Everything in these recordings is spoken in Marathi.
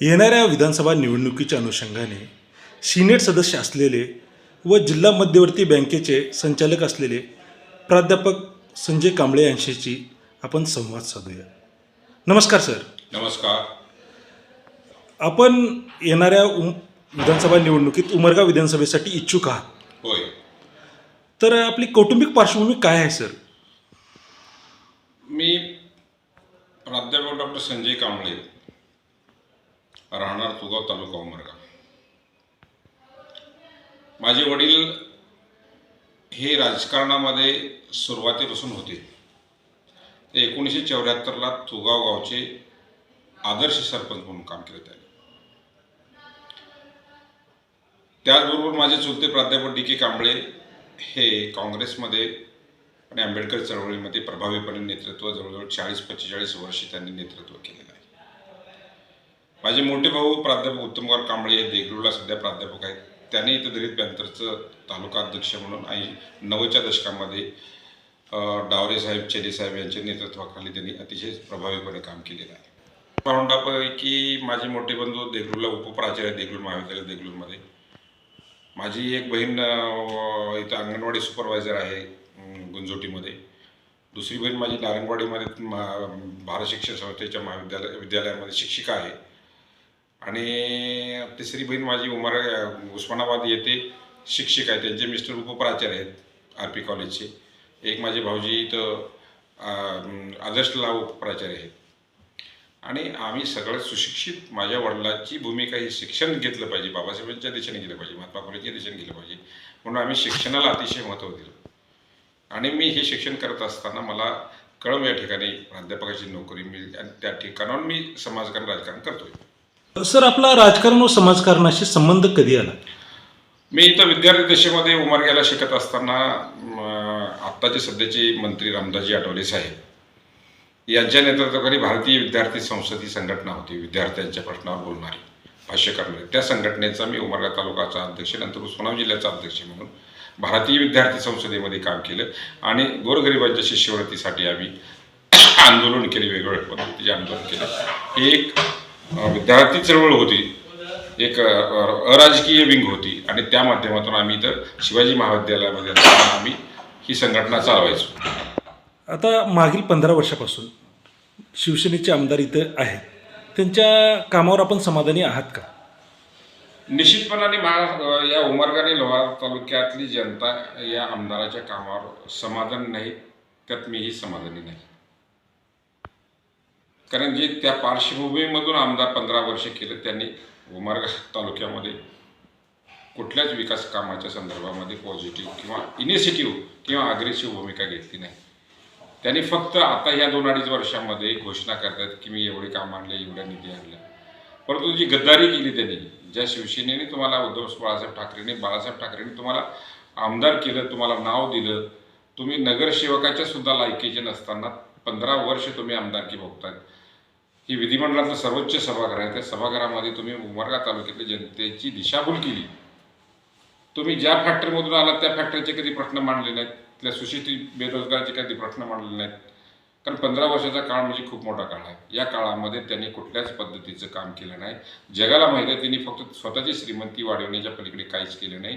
येणाऱ्या विधानसभा निवडणुकीच्या अनुषंगाने सिनेट सदस्य असलेले व जिल्हा मध्यवर्ती बँकेचे संचालक असलेले प्राध्यापक संजय कांबळे यांच्याशी आपण संवाद साधूया. नमस्कार सर. नमस्कार. आपण येणाऱ्या उम विधानसभा निवडणुकीत उमरगा विधानसभेसाठी इच्छुक आहात. होय. तर आपली कौटुंबिक पार्श्वभूमी काय आहे सर? मी प्राध्यापक डॉक्टर संजय कांबळे. राहणार तुगाव तालुका उमरगा. माझे वडील हे राजकारणामध्ये सुरुवातीपासून होते. ते एकोणीसशे चौऱ्याहत्तरला तुगाव गावचे आदर्श सरपंच म्हणून काम केले त्याने त्याचबरोबर माझे चुलते प्राध्यापक डी के कांबळे हे काँग्रेसमध्ये आणि आंबेडकर चळवळीमध्ये प्रभावीपणे नेतृत्व जवळजवळ चाळीस पंचेचाळीस वर्ष त्यांनी नेतृत्व केलेलं आहे. माझे मोठे भाऊ प्राध्यापक उत्तमकुमार कांबळे हे देगलूरला सध्या प्राध्यापक आहेत. त्यांनी इथं दलित पॅन्थरचं तालुका अध्यक्ष म्हणून आई नवच्या दशकामध्ये डावरे साहेब चेरीसाहेब साहेब यांच्या नेतृत्वाखाली त्यांनी अतिशय प्रभावीपणे काम केलेलं आहे. पाहुंडापैकी माझे मोठे बंधू देगलूरला उपप्राचार्य देगलूर महाविद्यालय देगलूरमध्ये. माझी एक बहीण इथं अंगणवाडी सुपरवायझर आहे गुंजोटीमध्ये. दुसरी बहीण माझी नारंगवाडीमध्ये मा- भारत शिक्षण संस्थेच्या महाविद्यालय विद्यालयामध्ये शिक्षिका आहे. आणि तिसरी बहीण माझी उमर उस्मानाबाद येथे शिक्षिका आहे. त्यांचे मिस्टर उपप्राचार्य आहेत आर पी कॉलेजचे. एक माझे भाऊजी इथं आदर्शला उपप्राचार्य आहेत. आणि आम्ही सगळं सुशिक्षित माझ्या वडिलांची भूमिका ही शिक्षण घेतलं पाहिजे. बाबासाहेबांच्या दिशेने गेलं पाहिजे महात्मा फुलेच्या दिशेने गेलं पाहिजे. म्हणून आम्ही शिक्षणाला अतिशय महत्त्व दिलं. आणि मी हे शिक्षण करत असताना मला कळम या ठिकाणी प्राध्यापकाची नोकरी मिळते आणि त्या ठिकाणाहून मी समाजकारण राजकारण करतोय. सर आपला राजकारण व समाजकारणाशी संबंध कधी आला? मी इथं विद्यार्थी दशेमध्ये उमरग्याला शिकत असताना आत्ताचे सध्याचे मंत्री रामदासजी आठवले साहेब. यांच्या नेतृत्वाखाली भारतीय विद्यार्थी संसद ही संघटना होती विद्यार्थ्यांच्या प्रश्नावर बोलणारी भाष्य करणारी त्या संघटनेचा मी उमरगा तालुकाचा अध्यक्ष नंतर उस्मानाबाद जिल्ह्याचा अध्यक्ष म्हणून भारतीय विद्यार्थी संसदेमध्ये काम केलं आणि गोरगरिबांच्या शिष्यवृत्तीसाठी आम्ही आंदोलन केले वेगवेगळ्या पद्धतीचे आंदोलन केलं. हे एक विद्यार्थी चळवळ होती. एक अराजकीय विंग होती आणि त्या माध्यमातून आम्ही इथं शिवाजी महाविद्यालयामध्ये असताना आम्ही ही संघटना चालवायचो. आता मागील पंधरा वर्षापासून शिवसेनेचे आमदार इथं आहेत. त्यांच्या कामावर आपण समाधानी आहात का? निश्चितपणाने महा या उमरगाने लोहार तालुक्यातली जनता या आमदाराच्या कामावर समाधान नाही त्यात मीही समाधानी नाही. कारण जे त्या पार्श्वभूमीमधून आमदार पंधरा वर्ष केलं त्यांनी उमरगा तालुक्यामध्ये कुठल्याच विकास कामाच्या संदर्भामध्ये पॉझिटिव्ह किंवा इनिशिएटिव्ह किंवा अग्रेसिव्ह भूमिका घेतली नाही. त्यांनी फक्त आता ह्या दोन अडीच वर्षामध्ये घोषणा करतात की मी एवढे काम आणले एवढ्या निधी आणल्या परंतु जी गद्दारी केली त्यांनी ज्या शिवसेनेने तुम्हाला उद्धव बाळासाहेब ठाकरेने बाळासाहेब ठाकरेने तुम्हाला आमदार केलं तुम्हाला नाव दिलं तुम्ही नगरसेवकाच्या सुद्धा लायकीचे नसताना पंधरा वर्ष तुम्ही आमदारकी भोगतात ही विधिमंडळाचं सर्वोच्च सभागृह आहे. त्या सभागृहामध्ये तुम्ही उमरगा तालुक्यातल्या जनतेची दिशाभूल केली. तुम्ही ज्या फॅक्टरीमधून आलात त्या फॅक्टरीचे कधी प्रश्न मांडले नाहीत? त्या सुशिक्षित बेरोजगाराचे कधी प्रश्न मांडले नाहीत? कारण पंधरा वर्षाचा काळ म्हणजे खूप मोठा काळ आहे. या काळामध्ये त्यांनी कुठल्याच पद्धतीचं काम केलं नाही. जगाला माहिती आहे त्यांनी फक्त स्वतःची श्रीमंती वाढवण्याच्या पलीकडे काहीच केलं नाही.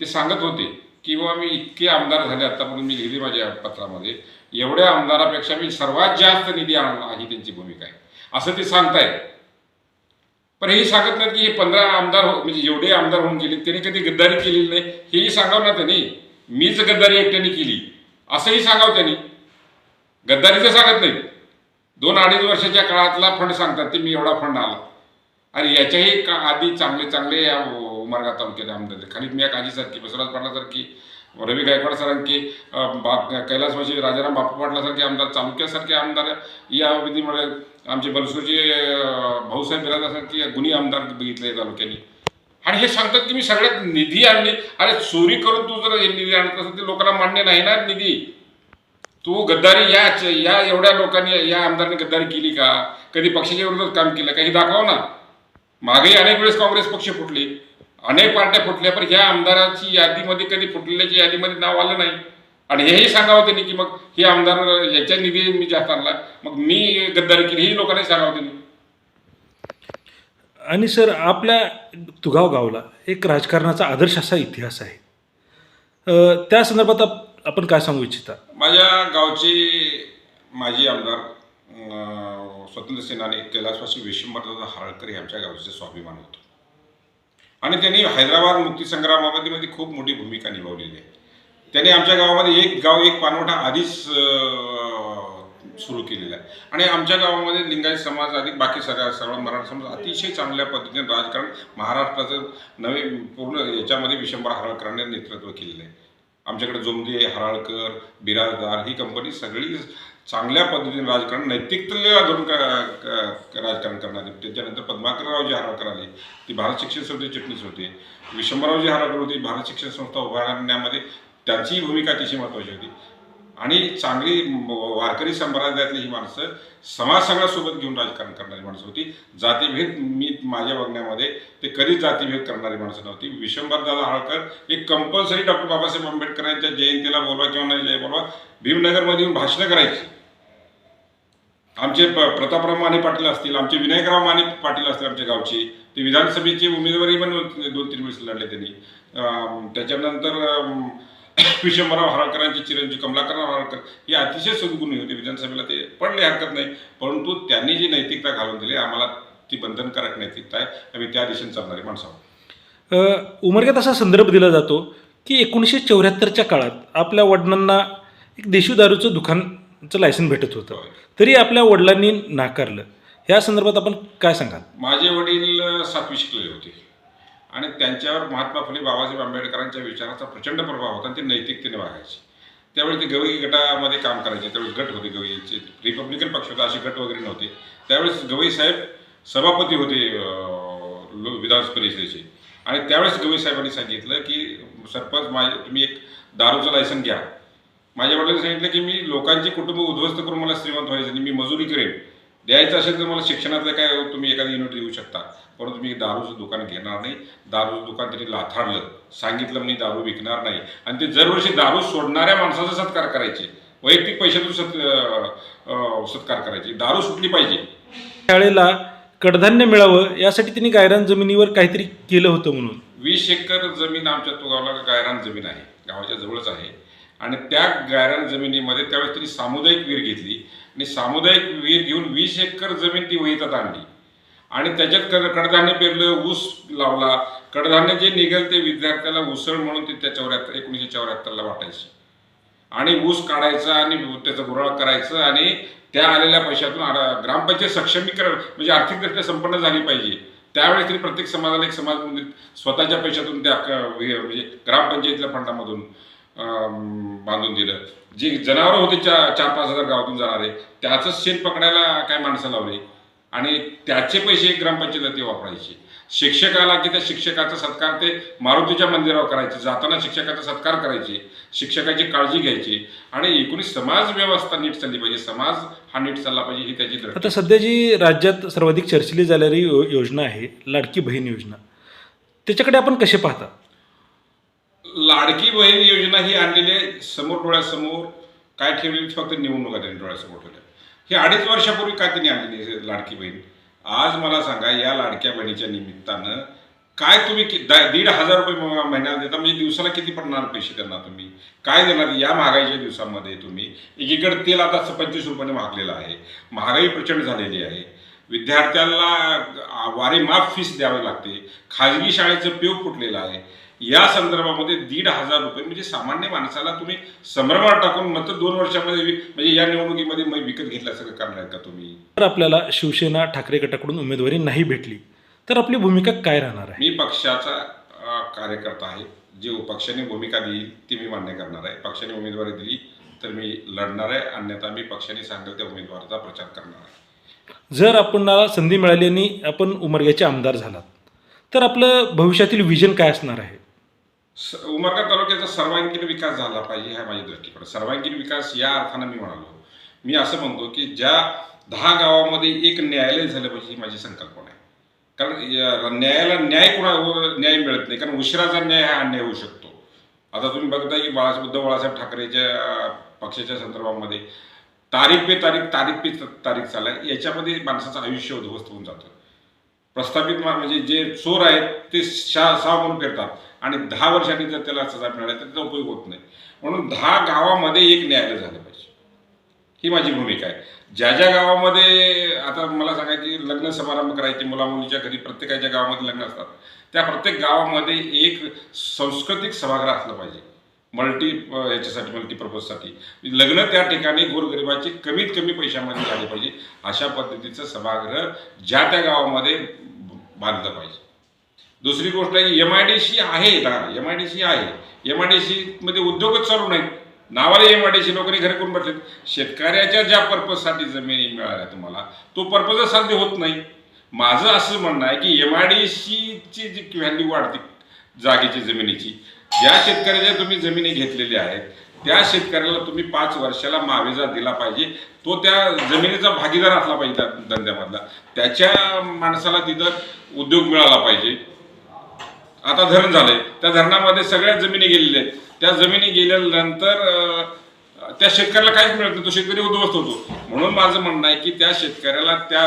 ते सांगत होते की बाबा मी इतके आमदार झाले आतापर्यंत मी लिहिली माझ्या पत्रामध्ये. एवढ्या आमदारापेक्षा मी सर्वात जास्त निधी आणला ही त्यांची भूमिका आहे. असं ते सांगतायत. पण हेही सांगत नाहीत की हे पंधरा आमदार हो म्हणजे जेवढे आमदार होऊन गेले त्यांनी कधी गद्दारी केलेली नाही. हेही सांगावं ना त्यांनी मीच गद्दारी एकट्याने केली. असंही सांगावं त्यांनी. गद्दारीचं सांगत नाहीत. दोन अडीच वर्षाच्या काळातला फंड सांगतात ते मी एवढा फंड आला. आणि याच्याही का आधी चांगले चांगले या उमरगा तालुक्यात आमदार खाली मी काजीसारखी बसवराज पाटलासारखी रवी गायकवाडसारखे बा कैलास राजाराम बापू पाटलासारखे आमदार चालुक्यासारखे आमदार या विधीमुळे आमचे बलसूरचे भाऊसाहेब बिरादासारखी गुन्हे आमदार बघितले तालुक्याने. आणि हे सांगतात की मी सगळ्यात निधी आणली. अरे चोरी करून तू जर हे निधी आणत असेल ते लोकांना मान्य नाही ना निधी. तू गद्दारी या या एवढ्या लोकांनी या आमदारांनी गद्दारी केली का? कधी पक्षाच्या विरोधात काम केलं काही दाखव ना. मागेही अनेक वेळेस काँग्रेस पक्ष फुटले. अनेक पार्ट्या फुटल्या पण ह्या आमदाराची यादीमध्ये कधी फुटलेल्याच्या यादीमध्ये नाव आलं नाही. आणि हेही सांगावं त्यांनी की मग हे आमदार याच्या निधी मी जास्त आणला. मग मी गद्दारी केली हेही लोकांनी सांगावं त्यांनी. आणि सर आपल्या तुगाव गावला एक राजकारणाचा आदर्श असा इतिहास आहे. त्या संदर्भात आप- आपण काय सांगू इच्छिता? माझ्या गावचे माजी आमदार स्वतंत्र सेनानी कैलासवासी विश्वंभरदादा हाळकर हे आमच्या गावचे स्वाभिमान होतं. आणि त्यांनी हैदराबाद मुक्तीसंग्रामामध्ये मध्ये म्हणजे खूप मोठी भूमिका निभावलेली आहे. त्यांनी आमच्या गावामध्ये एक गाव एक पानवठा आधीच सुरू केलेला आहे. आणि आमच्या गावामध्ये लिंगायत समाज अधिक बाकी सगळ्या सर्व मराठा समाज अतिशय चांगल्या पद्धतीने राजकारण महाराष्ट्राचं नवे पूर्ण याच्यामध्ये विशंभर हराळकरांनी नेतृत्व केलेलं आहे. आमच्याकडे जोमदे हराळकर बिराजदार ही कंपनी सगळी चांगल्या पद्धतीने राजकारण नैतिकतेला धरून का- राजकारण करणारे त्याच्यानंतर पद्माकररावजी हराळकर आले. ती भारत शिक्षण संस्थेचे चिटणीस होते. विशंभररावजी हराळकर होते. भारत शिक्षण संस्था उभारण्यामध्ये त्यांचीही भूमिका अतिशय महत्त्वाची होती. आणि चांगली वारकरी संप्रदायातली ही माणसं समाज सगळ्यासोबत घेऊन राजकारण करणारी माणसं होती. जातीभेद मी माझ्या बघण्यामध्ये ते कधीच जातीभेद करणारी माणसं नव्हती. विशंभरदादा हाळकर एक कंपल्सरी डॉक्टर बाबासाहेब आंबेडकर यांच्या जयंतीला बोलवा किंवा नाही जय बोलवा भीमनगरमध्ये येऊन भाषणं करायची. आमचे प- प्रतापराव माने पाटील असतील आमचे विनायकराव माने पाटील असतील आमच्या गावचे. ते विधानसभेची उमेदवारी पण दोन तीन वेळेस लढले त्यांनी. त्याच्यानंतर अं, विशंभरराव हराळकरांची चिरंजीव कमलाकरराव हराळकर हे अतिशय सद्गुणी होते विधानसभेला. ते पडले हरकत नाही परंतु त्यांनी जी नैतिकता घालून दिली आम्हाला ती बंधनकारक नैतिकता आहे. आम्ही त्या दिशेने चालणारी माणसं उमरग्यात असा संदर्भ दिला जातो की एकोणीसशे चौऱ्याहत्तरच्या काळात आपल्या वडिलांना एक देशी दारूचं दुकानचं लायसन भेटत होतं. तरी आपल्या वडिलांनी नाकारलं. या संदर्भात आपण काय सांगाल? माझे वडील सातवी शिकलेले होते. आणि त्यांच्यावर महात्मा फुले बाबासाहेब आंबेडकरांच्या विचाराचा प्रचंड प्रभाव होता आणि ते नैतिकतेने वागायचे. त्यावेळी ते गवई गटामध्ये काम करायचे. त्यावेळेस गट होते गवईचे. रिपब्लिकन पक्ष होता असे गट वगैरे नव्हते. त्यावेळेस गवई साहेब सभापती होते विधान परिषदेचे. आणि त्यावेळेस गवई साहेबांनी सांगितलं की सरपंच माझे तुम्ही एक दारूचं लायसन घ्या. माझ्या वडिलांनी सांगितलं की मी लोकांची कुटुंब उद्ध्वस्त करून मला श्रीमंत व्हायचं नाही मी मजुरी करेन. द्यायचं असेल तर मला शिक्षणातलं काय तुम्ही एखादी युनिट देऊ शकता. परंतु मी दारूचं दुकान घेणार नाही. दारूचं दुकान त्यांनी लाथाडलं सांगितलं मी दारू विकणार नाही. आणि ते दरवर्षी दारू सोडणाऱ्या माणसाचा सत्कार करायचे. वैयक्तिक पैशातून सत सत्कार करायचे. दारू सुटली पाहिजे. शाळेला कडधान्य मिळावं यासाठी त्यांनी गायरान जमिनीवर काहीतरी केलं होतं म्हणून. वीस एकर जमीन आमच्या तो गावाला गायरान जमीन आहे. गावाच्या जवळच आहे. आणि त्या गायरान जमिनीमध्ये त्यावेळेस त्यांनी सामुदायिक विहीर घेतली. आणि सामुदायिक विहीर घेऊन वीस एकर जमीन ती वहितात आणली. आणि त्याच्यात कड कडधान्य पेरलं ऊस लावला. कडधान्य जे निघेल ते विद्यार्थ्याला उसळ म्हणून ते त्या चौऱ्याहत्तर एकोणीसशे चौऱ्याहत्तरला वाटायचे. आणि ऊस काढायचा आणि त्याचं गुराळ करायचं आणि त्या आलेल्या पैशातून ग्रामपंचायत सक्षमीकरण म्हणजे आर्थिकदृष्ट्या संपन्न झाली पाहिजे. त्यावेळेस तरी प्रत्येक समाजाला एक समाज म्हणजे स्वतःच्या पैशातून त्या म्हणजे ग्रामपंचायतीच्या फंडामधून बांधून दिलं. जे जनावरं होते चार चार पाच हजार गावातून जाणारे त्याचंच शेण पकडायला काय माणसं लावली. आणि त्याचे पैसे ग्रामपंचायतीला ते वापरायचे. शिक्षकाला की त्या शिक्षकाचा सत्कार ते मारुतीच्या मंदिरावर करायचे. जाताना शिक्षकाचा सत्कार करायचे. शिक्षकाची काळजी घ्यायची. आणि एकूण समाज व्यवस्था नीट चालली पाहिजे. समाज हा नीट चालला पाहिजे ही त्याची आता सध्या जी राज्यात सर्वाधिक चर्चिली जाणारी योजना आहे लाडकी बहीण योजना त्याच्याकडे आपण कसे पाहता? लाडकी बहीण योजना ही आणलेली आहे. समोर डोळ्यासमोर काय ठेवलेली फक्त निवडणुका त्यांनी डोळ्यासमोर ठेवल्या. हे अडीच वर्षापूर्वी काय त्यांनी आणलेली लाडकी बहीण? आज मला सांगा या लाडक्या बहिणीच्या निमित्तानं काय तुम्ही दीड हजार रुपये महिन्याला देता? म्हणजे दिवसाला किती पडणार पैसे देणार तुम्ही? काय देणार? या महागाईच्या दिवसामध्ये तुम्ही एकीकडे तेल आता पंचवीस रुपयाने महागलेलं आहे. महागाई प्रचंड झालेली आहे. विद्यार्थ्याला आ- वारे माफ फीस द्यावी लागते. खाजगी शाळेचं पेव फुटलेलं आहे. या संदर्भामध्ये दीड हजार रुपये म्हणजे सामान्य माणसाला तुम्ही संभ्रमात टाकून मत दोन वर्षामध्ये म्हणजे या निवडणुकीमध्ये मग विकत घेतल्यासारखं करणार का तुम्ही? जर आपल्याला शिवसेना ठाकरे गटाकडून उमेदवारी नाही भेटली. तर आपली भूमिका काय राहणार आहे? मी पक्षाचा कार्यकर्ता आहे. जे पक्षाने भूमिका दिली ती मी मान्य करणार आहे. पक्षाने उमेदवारी दिली तर मी लढणार आहे. अन्यथा मी पक्षाने सांगेल त्या उमेदवाराचा प्रचार करणार आहे. जर आपणाला संधी मिळाली आणि आपण उमरग्याचे आमदार झालात तर आपलं भविष्यातील विजन काय असणार आहे? स- उमरगा तालुक्याचा सर्वांगीण विकास झाला पाहिजे हा माझ्या दृष्टीकडे सर्वांगीण विकास या अर्थानं मी म्हणालो. मी असं म्हणतो की ज्या दहा गावामध्ये एक न्यायालय झालं पाहिजे ही माझी संकल्पना आहे. कारण न्यायाला न्याय कुणावर न्याय मिळत नाही कारण उशिराचा न्याय हा अन्याय होऊ शकतो. आता तुम्ही बघताय की बाळासाहेब उद्धव बाळासाहेब ठाकरेच्या पक्षाच्या संदर्भामध्ये तारीख पे तारीख तारीख पे तारीख चालला आहे याच्यामध्ये माणसाचं आयुष्य उद्ध्वस्त होऊन जातं. प्रस्थापित म्हणजे जे चोर आहेत ते शा सहा म्हणून फिरतात. आणि दहा वर्षांनी जर त्याला सजा मिळाली तर त्याचा उपयोग होत नाही. म्हणून दहा गावामध्ये एक न्यायालय झालं पाहिजे. ही माझी भूमिका आहे. ज्या ज्या गावामध्ये आता मला सांगायची की लग्न समारंभ करायचे मुलामुलीच्या घरी प्रत्येकाच्या गावामध्ये लग्न असतात. त्या प्रत्येक गावामध्ये एक सांस्कृतिक सभागृह असलं पाहिजे. मल्टी याच्यासाठी मल्टीपर्पजसाठी लग्न त्या ठिकाणी गोरगरिबाचे कमीत कमी पैशामध्ये झाले पाहिजे अशा पद्धतीचं सभागृह ज्या त्या गावामध्ये बांधलं पाहिजे. दुसरी गोष्ट आहे एम आय डी सी आहे ना एम आय डी सी आहे. एम आय डी सीमध्ये उद्योगच चालू नाहीत. नावाला एम आय डी सी लोकांनी घरी करून बसलेत? शेतकऱ्याच्या ज्या पर्पजसाठी जमिनी मिळाल्या तुम्हाला तो पर्पजच साध्य होत नाही. माझं असं म्हणणं आहे की एम आय डी सीची जी व्हॅल्यू वाढते जागेची जमिनीची ज्या शेतकऱ्याच्या तुम्ही जमिनी घेतलेल्या आहेत त्या शेतकऱ्याला तुम्ही पाच वर्षाला मावेजा दिला पाहिजे. तो त्या जमिनीचा भागीदार असला पाहिजे त्या धंद्यामधला. त्याच्या माणसाला तिथं उद्योग मिळाला पाहिजे. आता धरण झालंय. त्या धरणामध्ये सगळ्या जमिनी गेलेल्या आहेत. त्या जमिनी गेल्यानंतर त्या शेतकऱ्याला काहीच मिळत नाही. तो शेतकरी उद्ध्वस्त होतो. म्हणून माझं म्हणणं आहे की त्या शेतकऱ्याला त्या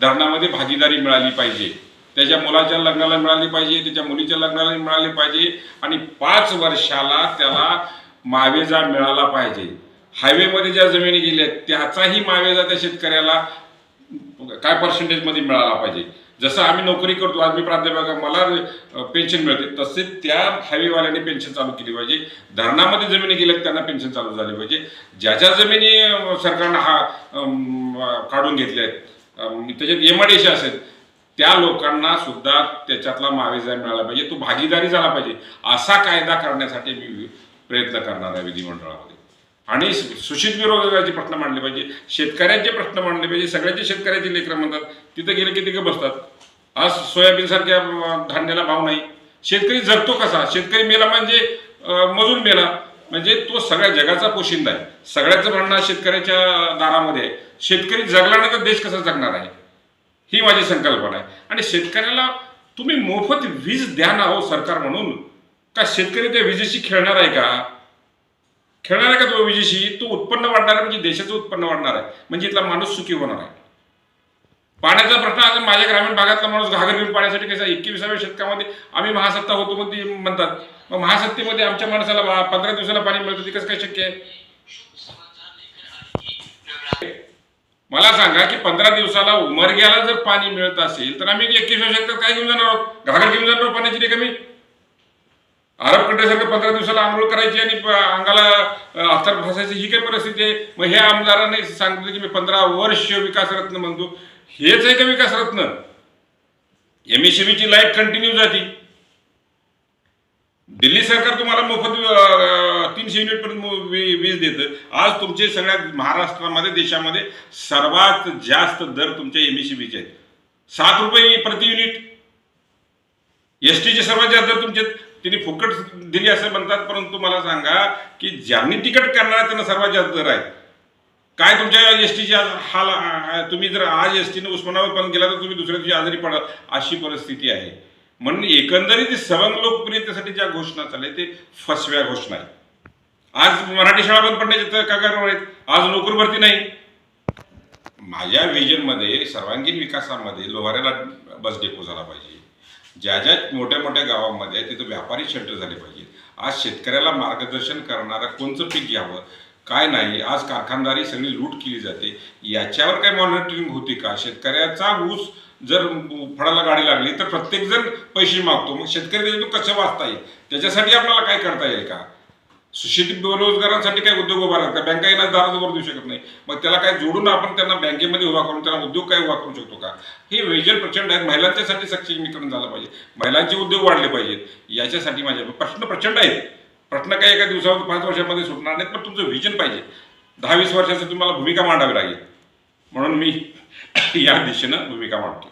धरणामध्ये भागीदारी मिळाली पाहिजे. त्याच्या मुलाच्या लग्नाला मिळाली पाहिजे त्याच्या मुलीच्या लग्नाला मिळाली पाहिजे आणि पाच वर्षाला त्याला मावेजा मिळाला पाहिजे. हायवेमध्ये ज्या जमिनी गेल्या आहेत त्याचाही मावेजा त्या शेतकऱ्याला काय पर्सेंटेजमध्ये मिळाला पाहिजे? जसं आम्ही नोकरी करतो आज मी प्राध्यापक मला पेन्शन मिळते तसे त्या हायवेवाल्याने पेन्शन चालू केली पाहिजे. धरणामध्ये जमिनी गेल्यात त्यांना पेन्शन चालू झाली पाहिजे. ज्या ज्या जमिनी सरकारनं हा काढून घेतल्या आहेत त्याच्यात एमआयडीसी असेल त्या लोकांना सुद्धा त्याच्यातला मावेजा मिळाला पाहिजे. तो भागीदारी झाला पाहिजे. असा कायदा करण्यासाठी मी प्रयत्न करणार आहे विधिमंडळामध्ये. आणि सुशित बेरोजगाराचे प्रश्न मांडले पाहिजे. शेतकऱ्यांचे प्रश्न मांडले पाहिजे. सगळ्याचे शेतकऱ्याचे लेकरं म्हणतात तिथं गेले की तिघं बसतात. आज सोयाबीन सारख्या धान्याला भाव नाही. शेतकरी जगतो कसा? शेतकरी मेला म्हणजे मजूर मेला म्हणजे तो सगळ्या जगाचा पोशिंदा आहे. सगळ्याचं म्हणणं शेतकऱ्याच्या दारामध्ये आहे. शेतकरी जगला नाही तर देश कसा जगणार आहे? ही माझी संकल्पना आहे. आणि शेतकऱ्याला तुम्ही मोफत वीज द्या ना हो सरकार म्हणून. का शेतकरी त्या विजेशी खेळणार आहे का? खेळणार आहे का तो विजेशी? तो उत्पन्न वाढणार आहे म्हणजे देशाचं उत्पन्न वाढणार आहे. म्हणजे इथला माणूस सुखी होणार आहे. पाण्याचा प्रश्न आज माझ्या ग्रामीण भागातला माणूस घागर घेऊन पाण्यासाठी कसा एकविसाव्या शतकामध्ये आम्ही महासत्ता होतो मध्ये म्हणतात. मग महासत्तेमध्ये आमच्या माणसाला बा- पंधरा दिवसाला पाणी मिळतं ते कसं काय शक्य आहे? मला सांगा की पंधरा दिवसाला उमरग्याला जर पाणी मिळत असेल तर आम्ही एकविसाव्या शतकात काय घेऊन जाणार आहोत? घागर घेऊन जाणार पाण्याची पाण्याची रिकामी? अरब कंट्रीसारखं पंधरा दिवसाला आंघोळ करायची आणि प- अंगाला अ, फसायची ही काही परिस्थिती आहे? मग हे आमदाराने सांगितलं की मी पंधरा वर्ष विकास रत्न म्हणतो. हेच आहे का विकास रत्न. एमएसएमईची लाइट कंटिन्यू जाती. दिल्ली सरकार तुम्हाला मोफत तीनशे युनिट पर्यंत वीज देतं. आज तुमचे सगळ्या महाराष्ट्रामध्ये देशामध्ये सर्वात जास्त दर तुमच्या एमएससीबीचे आहेत. सात रुपये प्रति युनिट. एस टीचे सर्वात जास्त दर तुमचे तिने फुकट दिली असं म्हणतात परंतु मला सांगा की ज्यांनी तिकट करणार त्यांना सर्वात जास्त दर आहे काय तुमच्या एस टीची हाल तुम्ही जर आज एस टीनं उस्मानाबाद पण गेला तर तुम्ही दुसऱ्या दिवशी आजारी पडाल अशी परिस्थिती आहे. म्हणून एकंदरीत सवंग लोकप्रियतेसाठी ज्या घोषणा चालल्या ते फसव्या घोषणा आहेत. आज मराठी शाळा बंद पडण्याचे कागावर आहेत? आज नोकरी भरती नाही. माझ्या विजनमध्ये सर्वांगीण विकासामध्ये लोहाऱ्याला बस डेपो झाला पाहिजे. ज्या ज्या मोठ्या मोठ्या गावामध्ये तिथं व्यापारी शेल्टर झाले पाहिजे. आज शेतकऱ्याला मार्गदर्शन करणारं कोणतं पीक घ्यावं? काय नाही? आज कारखानदारी सगळी लूट केली जाते. याच्यावर काय मॉनिटरिंग होते का? शेतकऱ्याचा ऊस जर फळाला गाडी लागली तर प्रत्येक जण पैसे मागतो. मग शेतकरी त्याच्यातून कसं वाचता येईल? त्याच्यासाठी आपल्याला काय करता येईल का? सुशिक्षित बेरोजगारांसाठी काय उद्योग उभा राहतात? बँका येणार दाराजवळ देऊ शकत नाही. मग त्याला काय जोडून आपण त्यांना बँकेमध्ये उभा करून त्यांना उद्योग काय उभा करू शकतो का? हे वेजन प्रचंड आहे महिलांच्यासाठी सक्षमीकरण झालं पाहिजे. महिलांचे उद्योग वाढले पाहिजेत. याच्यासाठी माझे प्रश्न प्रचंड आहेत. प्रश्न काय एका दिवसावर पाच वर्षामध्ये सुटणार नाहीत पण तुमचं व्हिजन पाहिजे. दहा वीस वर्षाचं तुम्हाला भूमिका मांडावी लागेल. म्हणून मी या दिशेनं भूमिका मांडतो